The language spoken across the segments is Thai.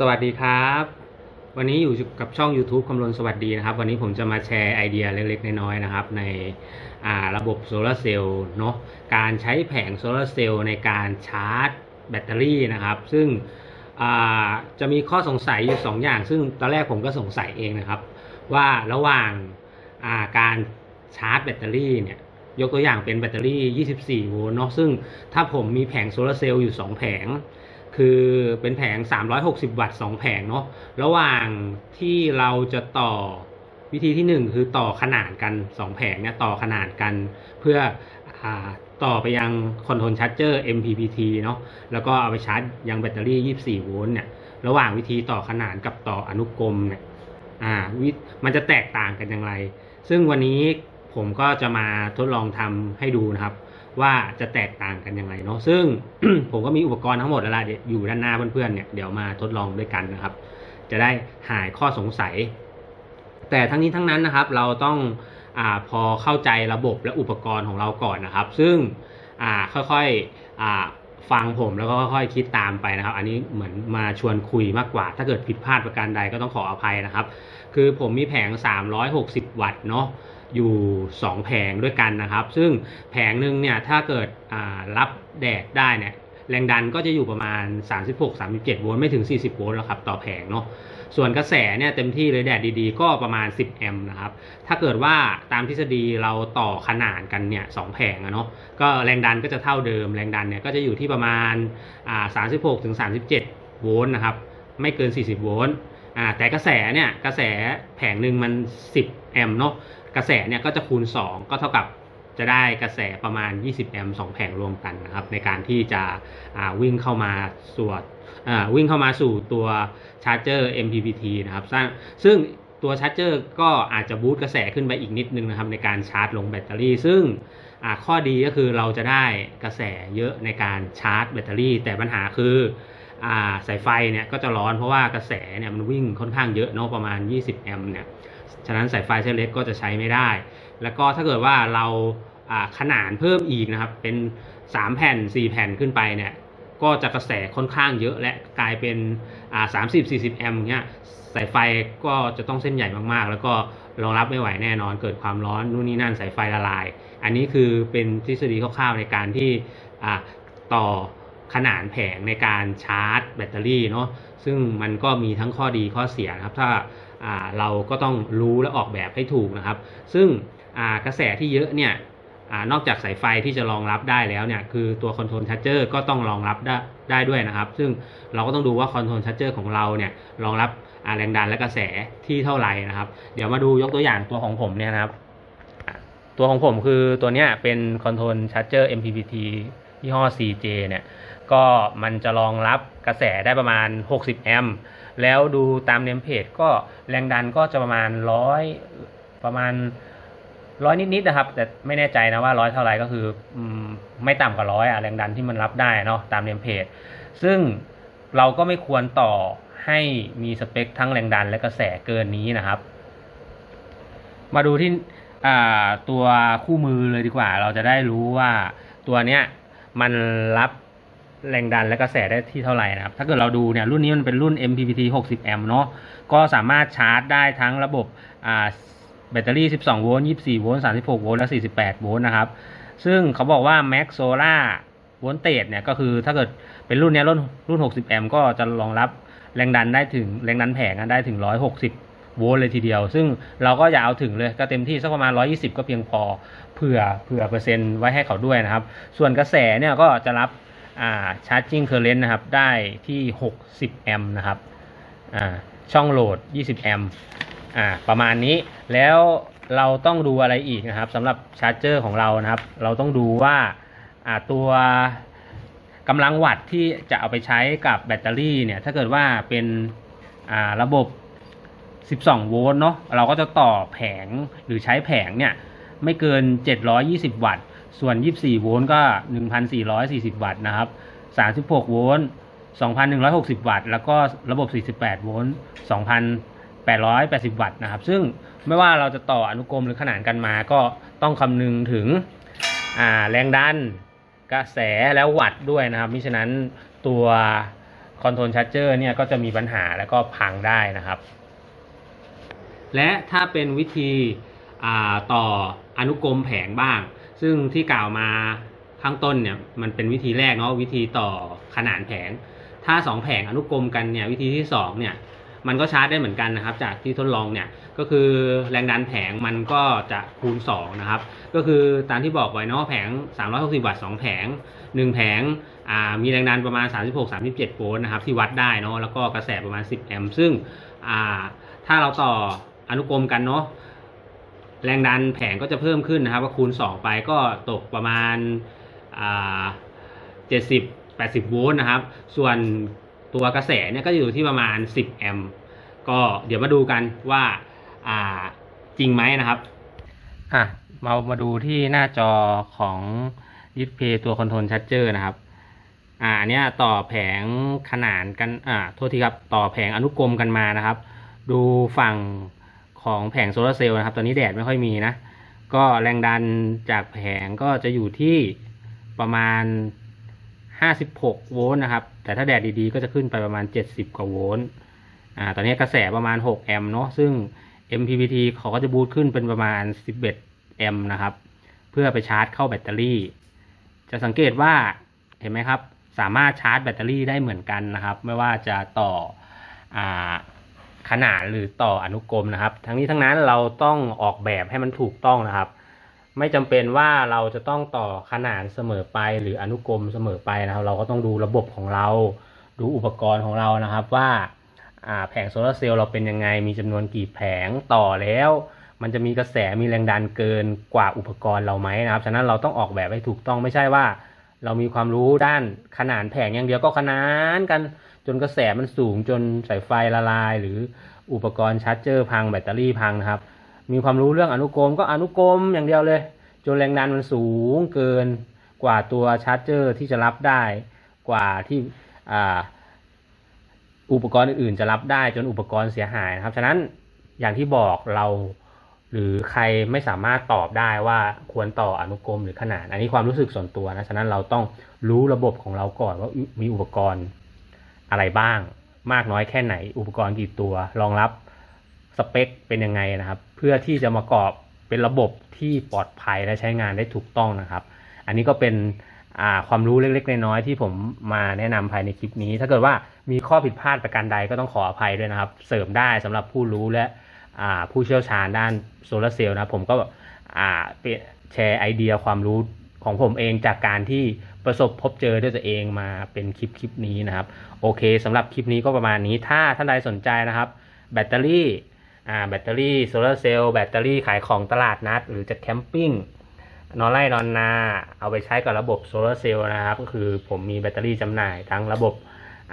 สวัสดีครับ วันนี้อยู่กับช่อง YouTube คำนวณสวัสดีนะครับ วันนี้ผมจะมาแชร์ไอเดียเล็กๆ น้อยๆนะครับ ในระบบโซลาร์เซลล์เนาะการใช้แผงโซลาร์เซลล์ในการชาร์จแบตเตอรี่นะครับ ซึ่งจะมีข้อสงสัยอยู่ 2 อย่าง ซึ่งตอนแรกผมก็สงสัยเองนะครับ ว่าระหว่างาการชาร์จแบตเตอรี่เนี่ยยกตัวอย่างเป็นแบตเตอรี่ 24 โวลต์เนาะซึ่งถ้าผมมีแผงโซลาร์เซลล์อยู่ 2 แผง คือเป็นแผง 360 วัตต์ 2 แผงเนาะ ระหว่างที่เราจะต่อวิธีที่ 1 คือต่อขนานกัน 2 แผงเนี่ยต่อขนานกันเพื่ออต่อไปยังคอนโทรลชาร์จเจอร์ MPPT เนาะ แล้วก็เอาไปชาร์จยังแบตเตอรี่ 24 โวลต์เนี่ย ระหว่างวิธีต่อขนานกับต่ออนุกรมเนี่ย อ่าวิมันจะแตกต่างกันอย่างไร ซึ่งวันนี้ผมก็จะมาทดลองทำให้ดูนะครับ ว่าจะแตกต่างกันยังไงเนาะซึ่ง ผมก็มีอุปกรณ์ทั้งหมดแล้วล่ะอยู่ด้านหน้าเพื่อนๆเนี่ยเดี๋ยวมาทดลองด้วยกันนะครับ จะได้หายข้อสงสัย แต่ทั้งนี้ทั้งนั้นนะครับ เราต้องอพอเข้าใจระบบและอุปกรณ์ของเราก่อนนะครับ ซึ่งค่อยๆฟังผมแล้วก็ค่อยๆคิดตามไปนะครับ อันนี้เหมือนมาชวนคุยมากกว่า ถ้าเกิดผิดพลาดประการใดก็ต้องขออภัยนะครับ คือผมมีแผง 360 วัตต์เนาะ อยู่ 2 แผงด้วยกันนะครับ ซึ่งแผงหนึ่งเนี่ยถ้าเกิดรับแดดได้เนี่ยแรงดันก็จะอยู่ประมาณ 36-37 โวลต์ไม่ถึง 40 โวลต์แล้วครับต่อแผงเนาะส่วนกระแสเนี่ยเต็มที่เลยแดดดีๆ ก็ประมาณ 10 แอมป์นะครับ ถ้าเกิดว่าตามทฤษฎีเราต่อขนานกันเนี่ยสแผงอะเนาะก็แรงดันก็จะเท่าเดิม แรงดันเนี่ยก็จะอยู่ที่ประมาณอ่า36-37 โวลต์นะครับ ไม่เกิน 40 โวลต์ อ่าแต่กระแสเนี่ยกระแสแผงหนึ่งมัน 10 แอมป์เนาะกระแสเนี่ยก็จะคูณ 2 ก็เท่ากับจะได้กระแสประมาณ 20 แอมป์2แผงรวมกันนะครับในการที่จะวิ่งเข้ามาสู่วิ่งเข้ามาสู่ตัวชาร์จเจอร์ MPPT นะครับซึ่งซึ่งตัวชาร์จเจอร์ก็อาจจะบูตกระแสขึ้นไปอีกนิดนึงนะครับในการชาร์จลงแบตเตอรี่ ซึ่งข้อดีก็คือเราจะได้กระแสเยอะในการชาร์จแบตเตอรี่ แต่ปัญหาคือ สายไฟเนี่ยก็จะร้อนเพราะว่ากระแสเนี่ยมันวิ่งค่อนข้างเยอะเนาะประมาณ 20 แอมป์เนี่ยฉะนั้นสายไฟเส้นเล็กก็จะใช้ไม่ได้ แล้วก็ถ้าเกิดว่าเราขนานเพิ่มอีกนะครับเป็น 3 แผ่น 4 แผ่นขึ้นไปเนี่ยก็จะกระแสค่อนข้างเยอะและกลายเป็นสามสิบสี่สิบแอมป์เงี้ยสายไฟก็จะต้องเส้นใหญ่มากๆ แล้วก็รองรับไม่ไหวแน่นอน เกิดความร้อนนู่นนี่นั่นสายไฟละลาย อันนี้คือเป็นทฤษฎีคร่าวๆในการที่ต่อ ขนานแผงในการชาร์จแบตเตอรี่เนาะซึ่งมันก็มีทั้งข้อดีข้อเสียนะครับ ถ้าเราก็ต้องรู้และออกแบบให้ถูกนะครับ ซึ่งกระแสที่เยอะเนี่ยอนอกจากสายไฟที่จะรองรับได้แล้วเนี่ยคือตัวคอนโทรลชัตเจอร์ก็ต้องรองรับได้ได้ด้วยนะครับ ซึ่งเราก็ต้องดูว่าคอนโทรลชัตเจอร์ของเราเนี่ยรองรับแรงดันและกระแสที่เท่าไหร่นะครับ เดี๋ยวมาดูยกตัวอย่างตัวของผมเนี่ยนะครับ ตัวของผมคือตัวเนี้ยเป็นคอนโทรลชัตเจอร์ MPPT ยี่ห้อ CJ เนี่ย ก็มันจะรองรับกระแสได้ประมาณ 60 แอมป์แล้วดูตามเนมเพจก็แรงดันก็จะประมาณร้อยประมาณร้อยนิดๆนะครับ แต่ไม่แน่ใจนะว่าร้อยเท่าไหร่ก็คืออไม่ต่ำกว่าร้อยอะแรงดันที่มันรับได้เนาะตามเนมเพจซึ่งเราก็ไม่ควรต่อให้มีสเปคทั้งแรงดันและกระแสเกินนี้นะครับ มาดูที่ตัวคู่มือเลยดีกว่า เราจะได้รู้ว่าตัวเนี้ยมันรับ แรงดันและกระแสได้ที่เท่าไหร่นะครับ ถ้าเกิดเราดูเนี่ยรุ่นนี้มันเป็นรุ่น MPPT 60แอมป์เนาะก็สามารถชาร์จได้ทั้งระบบแบตเตอรี่ 12 โวลต์ 24 โวลต์ 36 โวลต์ และ 48 โวลต์นะครับ ซึ่งเขาบอกว่า Max Solar Voltage เนี่ยก็คือถ้าเกิดเป็นรุ่นนี้รุ่นรุ่น 60 แอมป์ก็จะรองรับแรงดันได้ถึงแรงดันแผงได้ถึง 160โวลต์เลยทีเดียว ซึ่งเราก็อย่าเอาถึงเลย ก็เต็มที่สักประมาณ 120 ก็เพียงพอ เผื่อ เผื่อเปอร์เซ็นต์ไว้ให้เขาด้วยนะครับ ส่วนกระแสเนี่ยก็จะรับ อ่า charging current นะครับ ได้ที่ 60 แอมป์นะครับอ่าช่องโหลด 20 แอมป์อ่าประมาณนี้แล้วเราต้องดูอะไรอีกนะครับสำหรับชาร์จเจอร์ของเรานะครับ เราต้องดูว่าอ่าตัวกำลังวัตต์ที่จะเอาไปใช้กับแบตเตอรี่เนี่ย ถ้าเกิดว่าเป็นอ่าระบบ 12 โวลต์เนาะเราก็จะต่อแผงหรือใช้แผงเนี่ย ไม่เกิน 720 วัตต์ ส่วน 24 โวลต์ก็ 1,440 วัตต์นะครับ 36 โวลต์ 2,160 วัตต์ แล้วก็ระบบ 48 โวลต์ 2,880 วัตต์นะครับ ซึ่งไม่ว่าเราจะต่ออนุกรมหรือขนานกันมาก็ต้องคำนึงถึงแรงดัน กระแสแล้ววัตต์ด้วยนะครับมิฉะนั้นตัวคอนโทรลชาร์เจอร์เนี่ยก็จะมีปัญหาแล้วก็พังได้นะครับ และถ้าเป็นวิธีต่ออนุกรมแผงบ้าง ซึ่งที่กล่าวมาข้างต้นเนี่ยมันเป็นวิธีแรกเนาะวิธีต่อขนานแผง ถ้าสองแผงอนุกรมกันเนี่ยวิธีที่สองเนี่ยมันก็ชาร์จได้เหมือนกันนะครับ จากที่ทดลองเนี่ยก็คือแรงดันแผงมันก็จะคูณ2นะครับก็คือตามที่บอกไว้เนาะแผง 360 วัตต์2แผง 1 แผงมีแรงดันประมาณ 36-37 โวลต์นะครับที่วัดได้เนาะแล้วก็กระแสประมาณ 10 แอมป์ซึ่งถ้าเราต่ออนุกรมกันเนาะ แรงดันแผงก็จะเพิ่มขึ้นนะครับก็คูณ 2 ไปก็ตกประมาณา70 80โวลต์นะครับ ส่วนตัวกระแสเนี่ยก็อยู่ที่ประมาณ 10 แอมป์ก็เดี๋ยวมาดูกันว่าาจริงไหมนะครับอะมามาดูที่หน้าจอของดิสเพย์ตัวคอนโทรลชัดเจอร์นะครับอ่าอันเนี้ยต่อแผงขนานกันอ่าโทษทีครับ ต่อแผงอนุกรมกันมานะครับ ดูฝั่ง ของแผงโซลาร์เซลล์นะครับ ตอนนี้แดดไม่ค่อยมีนะ ก็แรงดันจากแผงก็จะอยู่ที่ประมาณ 56 โวลต์นะครับ แต่ถ้าแดดดีๆ ก็จะขึ้นไปประมาณ 70 กว่าโวลต์อ่าตอนนี้กระแสประมาณ 6 แอมป์เนาะซึ่ง MPPT เขาก็จะบูตขึ้นเป็นประมาณ 11 แอมป์นะครับ เพื่อไปชาร์จเข้าแบตเตอรี่ จะสังเกตว่าเห็นไหมครับ สามารถชาร์จแบตเตอรี่ได้เหมือนกันนะครับ ไม่ว่าจะต่ออ่า ขนานหรือต่ออนุกรมนะครับ ทั้งนี้ทั้งนั้นเราต้องออกแบบให้มันถูกต้องนะครับ ไม่จำเป็นว่าเราจะต้องต่อขนานเสมอไปหรืออนุกรมเสมอไปนะครับ เราก็ต้องดูระบบของเรา ดูอุปกรณ์ของเรานะครับว่าแผงโซลาร์เซลล์เราเป็นยังไงมีจำนวนกี่แผงต่อแล้ว มันจะมีกระแสมีแรงดันเกินกว่าอุปกรณ์เราไหมนะครับฉะนั้นเราต้องออกแบบให้ถูกต้องไม่ใช่ว่า เรามีความรู้ด้านขนานแผงอย่างเดียวก็ขนานกัน จนกระแสมันสูงจนสายไฟละลาย หรืออุปกรณ์ชาร์จเจอร์พังแบตเตอรี่พังนะครับ มีความรู้เรื่องอนุกรมก็อนุกรมอย่างเดียวเลย จนแรงดันมันสูงเกินกว่าตัวชาร์จเจอร์ที่จะรับได้กว่าที่อ,อุปกรณ์อื่นๆจะรับได้จนอุปกรณ์เสียหายนะครับ ฉะนั้นอย่างที่บอกเราหรือใครไม่สามารถตอบได้ว่าควรต่ออนุกรมหรือขนานอันนี้ความรู้สึกส่วนตัวนะ ฉะนั้นเราต้องรู้ระบบของเราก่อนว่ามีอุปกรณ์ อะไรบ้าง มากน้อยแค่ไหน อุปกรณ์กี่ตัว รองรับสเปคเป็นยังไงนะครับ เพื่อที่จะมากรอบเป็นระบบที่ปลอดภัยและใช้งานได้ถูกต้องนะครับ อันนี้ก็เป็นความรู้เล็กๆน้อยๆที่ผมมาแนะนำภายในคลิปนี้ ถ้าเกิดว่ามีข้อผิดพลาดประการใดก็ต้องขออภัยด้วยนะครับ เสริมได้สำหรับผู้รู้และผู้เชี่ยวชาญด้านโซลาร์เซลล์นะผมก็แชร์ไอเดียความรู้ของผมเองจากการที่ ประสบพบเจอด้วยตัวเองมาเป็นคลิปคลิปนี้นะครับ โอเคสำหรับคลิปนี้ก็ประมาณนี้ถ้าท่านใดสนใจนะครับ แบตเตอรี่อ่าแบตเตอรี่โซลาร์เซลล์แบตเตอรี่ขายของตลาดนัด หรือจะแคมปิ้งนอนไร่นอนนาเอาไปใช้กับระบบโซลาร์เซลล์นะครับ ก็คือผมมีแบตเตอรี่จำหน่ายทั้งระบบ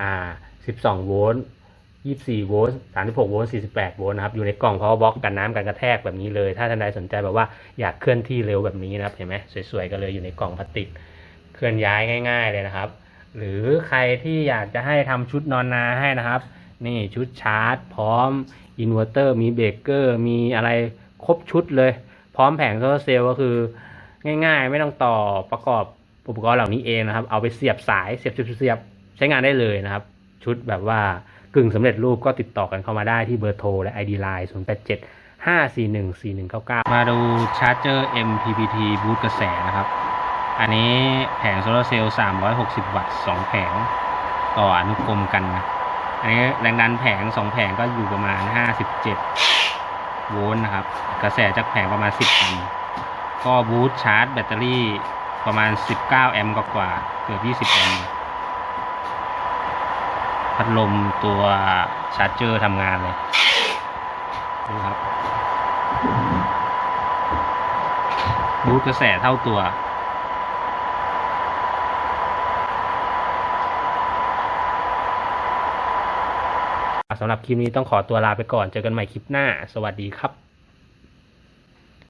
อ่า12 โวลต์24 โวลต์ 36 โวลต์ 48 โวลต์นะครับ อยู่ในกล่อง power box กันน้ำกันกระแทกแบบนี้เลย ถ้าท่านใดสนใจแบบว่าอยากเคลื่อนที่เร็วแบบนี้นะครับ เห็นไหมสวยๆ กันเลยอยู่ในกล่องพลาสติก ลื่อนย้ายง่าย ๆเลยนะครับ หรือใครที่อยากจะให้ทำชุดนอนนาให้นะครับ นี่ชุดชาร์จ พร้อมอินเวอร์เตอร์มีเบรกเกอร์มีอะไรครบชุดเลย พร้อมแผงโซลาร์เซลล์ก็คือง่ายๆ ไม่ต้องต่อประกอบอุปกรณ์เหล่านี้เองนะครับ เอาไปเสียบสายเสียบเสียบเสียบใช้งานได้เลยนะครับ ชุดแบบว่ากึ่งสำเร็จรูปก็ติดต่อกันเข้ามาได้ที่เบอร์โทรและ ID Line 0 8 7 5 4 1 4 1 9 9 มาดูชาร์จเจอร์ MPPT บูตกระแสนะครับ อันนี้แผงโซลาร์เซลล์ 360 วัตต์ 2 แผงต่ออนุกรมกันนะ อันนี้แรงดันแผง 2 แผงก็อยู่ประมาณ 57 โวลต์นะครับ กระแสจากแผงประมาณ 10แอมป์ก็บูตชาร์จแบตเตอรี่ประมาณ 19 แอมป์กว่าเกือบ 20 แอมป์พัดลมตัวชาร์จเจอร์ทำงานเลยดูครับบูตกระแสเท่าตัว สำหรับคลิปนี้ต้องขอตัวลาไปก่อน เจอกันใหม่คลิปหน้า สวัสดีครับ